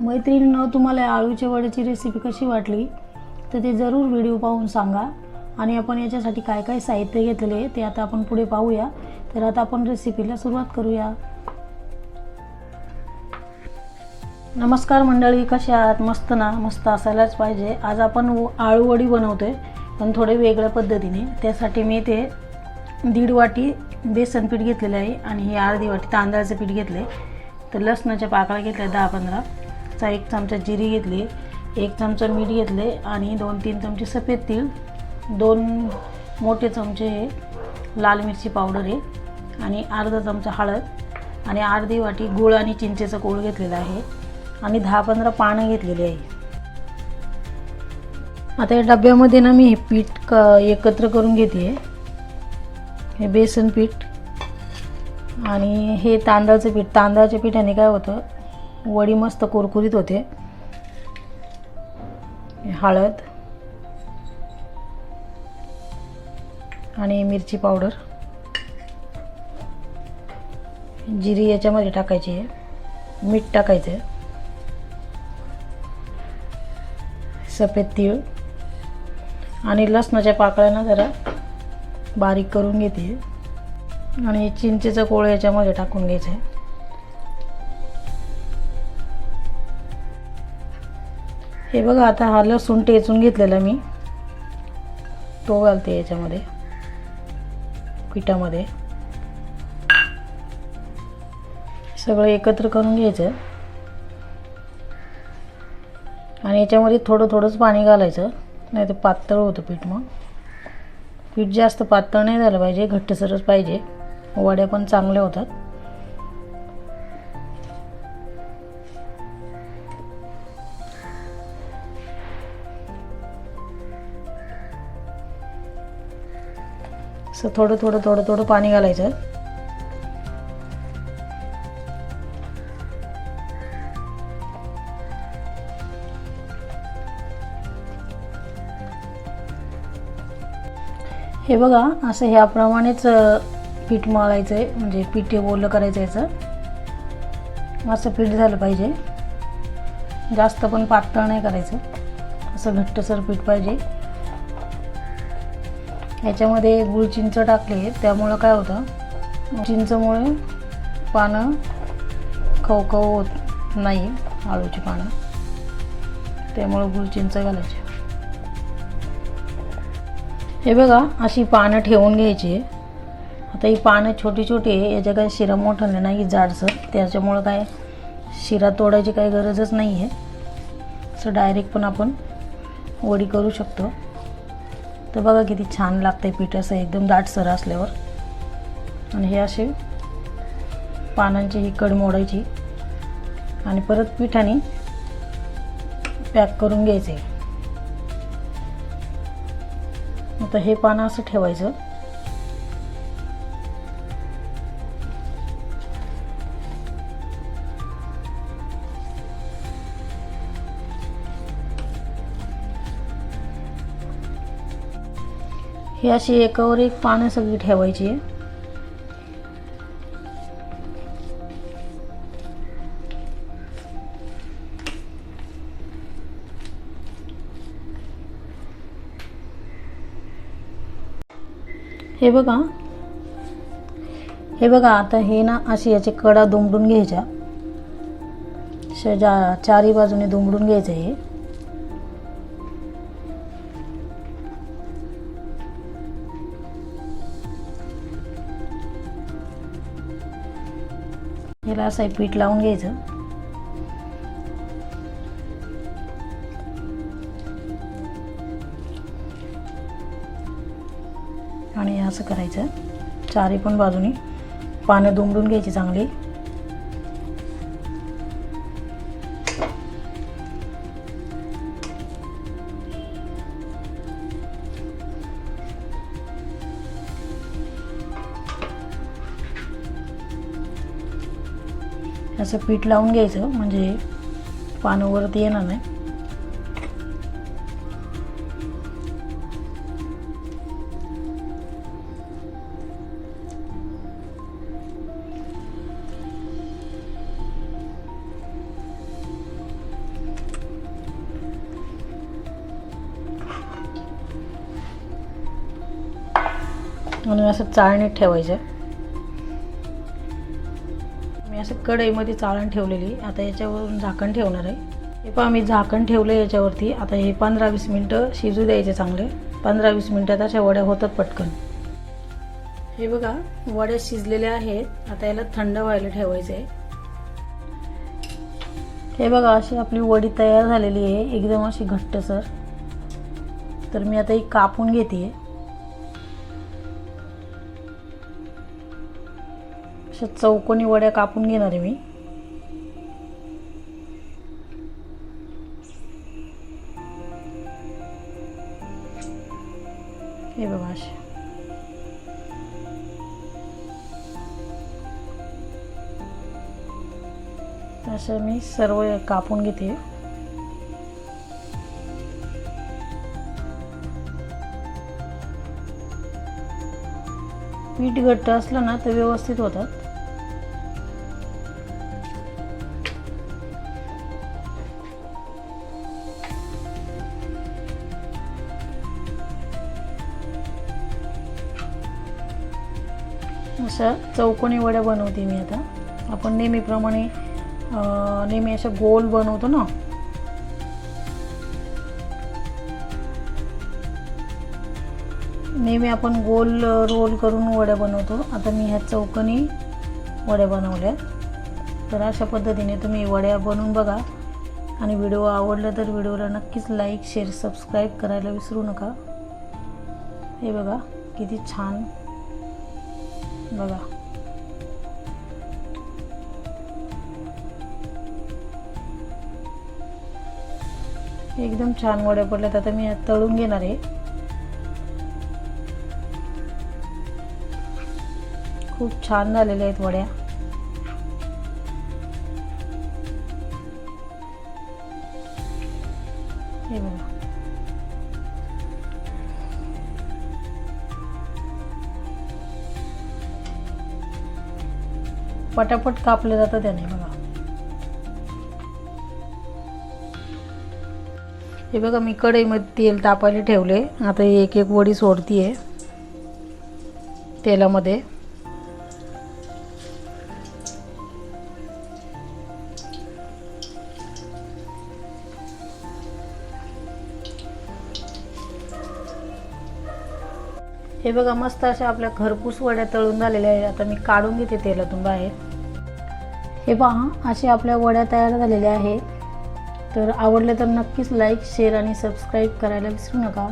मैत्रिणीनं तुम्हाला आळूच्या वड्याची रेसिपी कशी वाटली तर ते जरूर व्हिडिओ पाहून सांगा. आणि आपण याच्यासाठी काय काय साहित्य घेतलेले आहे ते आता आपण पुढे पाहूया. तर आता आपण रेसिपीला सुरुवात करूया. नमस्कार मंडळी कशा आहात? मस्त ना? मस्त असायलाच पाहिजे. आज आपण व- आळू वडी बनवतोय पण थोडे वेगळ्या पद्धतीने. त्यासाठी मी ते दीड वाटी बेसन पीठ घेतलेलं आहे आणि ही अर्धी वाटी तांदळाचं पीठ घेतले तर लसणाच्या पाकळ्या घेतल्या दहा पंधरा. चा एक चमचा जिरी घेतली एक चमचा मीठ घेतले आणि दोन तीन चमचे सफेद तीळ दोन मोठे चमचे हे लाल मिरची पावडर आहे आणि अर्धा चमचा हळद आणि अर्धी वाटी गूळ आणि चिंचेचा कोळ घेतलेला आहे आणि दहा पंधरा पानं घेतलेली आहे. आता या डब्यामध्ये ना मी हे पीठ क एकत्र करून घेते. हे बेसन पीठ आणि हे तांदळाचं पीठ तांदळाच्या पिठाने काय होतं वडी मस्त कुरकुरीत होते. हळद. आणि मिरची पावडर. जिरी याच्यामध्ये टाकायची आहे. मीठ टाकायचं आहे. सफेद तीळ. आणि लसणाच्या पाकळ्यांना जरा बारीक करून घेते. आणि चिंचेचं कोळ याच्यामध्ये टाकून घ्यायचं आहे. हे बघा आता हा लसूण टेचून घेतलेला मी. तो घालते याच्यामध्ये पिठामध्ये. सगळं एकत्र करून घ्यायचं. आणि याच्यामध्ये थोडं थोडंच पाणी घालायचं नाही तर पातळ होतं पीठ मग. पीठ जास्त पातळ नाही झालं पाहिजे घट्टसरच पाहिजे. वड्या पण चांगल्या होतात. असं थोडं थोडं थोडं थोडं पाणी घालायचं. हे बघा असं ह्याप्रमाणेच पीठ मळायचं आहे म्हणजे पीठ ओलं करायचं याचं. असं पीठ झालं पाहिजे. जास्त पण पातळ नाही करायचं. असं घट्टसर पीठ पाहिजे. याच्यामध्ये गुळ चिंच टाकले त्यामुळं काय होतं? चिंचमुळे पानं खवखव होत नाही आळूची पानं. त्यामुळं गुळ चिंच घालायचे. हे बघा अशी पानं ठेवून घ्यायची. आता ही पानं छोटी छोटी आहे याच्या काय शिरा मोठा नाही नाही जाडसर. त्याच्यामुळं काय शिरा तोडायची काही गरजच नाही आहे असं डायरेक्ट पण आपण वडी करू शकतो. तर बघा किती छान लागतं आहे पीठ असं एकदम दाटसर असल्यावर. आणि हे असे पानांची ही कड मोडायची. आणि परत पिठाने पॅक करून घ्यायचे. आता हे पानं असं ठेवायचं. ही अशी एकावर एक पानं सगळी ठेवायची आहे. हे बघा. हे बघा आता हे ना अशी याचे कडा दुमडून घ्यायच्या. अशा जा चारी बाजूने दुमडून घ्यायचं हे. याला असं पीठ लावून घ्यायचं. आणि असं करायचं. चारी पण बाजूनी पानं दुमडून घ्यायची चांगली. असं पीठ लावून घ्यायचं म्हणजे पानं वरती येणार नाही. म्हणून असं चाळणीत ठेवायचं. असं कढईमध्ये चाळण ठेवलेली आता याच्यावरून झाकण ठेवणार आहे. हे पहा मी झाकण ठेवलं याच्यावरती. आता हे पंधरा वीस मिनटं शिजू द्यायचे चांगले. पंधरा वीस मिनटात अशा वड्या होतात पटकन. हे बघा वड्या शिजलेल्या आहेत. आता याला थंड व्हायला ठेवायचं आहे हे बघा अशी आपली वडी तयार झालेली आहे. एकदम अशी घट्टसर. तर मी आता ही कापून घेते अशा चौकोनी वड्या कापून घेणार आहे मी. हे बघा असे अशा मी सर्व कापून घेते. पीठ घट्ट असलं ना तर व्यवस्थित होतात. अशा चौकोनी वड्या बनवते मी आता. आपण नेहमीप्रमाणे नेहमी अशा गोल बनवतो ना. नेहमी आपण गोल रोल करून वड्या बनवतो. आता मी ह्या चौकोनी वड्या बनवल्या तर अशा पद्धतीने तुम्ही वड्या बनवून बघा. आणि व्हिडिओ आवडला तर व्हिडिओला नक्कीच लाईक शेअर सबस्क्राईब करायला विसरू नका. हे बघा किती छान बघा. एकदम छान वड्या पडल्यात. आता मी तळून घेणार आहे. खूप छान झालेल्या आहेत वड्या. पटापट कापलं जातं त्याने बघा. हे बघा मी कढईमध्ये तेल तापायला ठेवले. आता एक एक वडी सोडतीये तेलामध्ये. हे बघा मस्त अशा आपल्या घरपूस वड्या तळून झालेल्या आहेत. आता मी काढून घेते तेलातून बाहेर. हे पहा अशा आपल्या वड्या तयार झालेल्या आहेत. तर आवडलं तर नक्कीच लाईक शेअर आणि सबस्क्राईब करायला विसरू नका.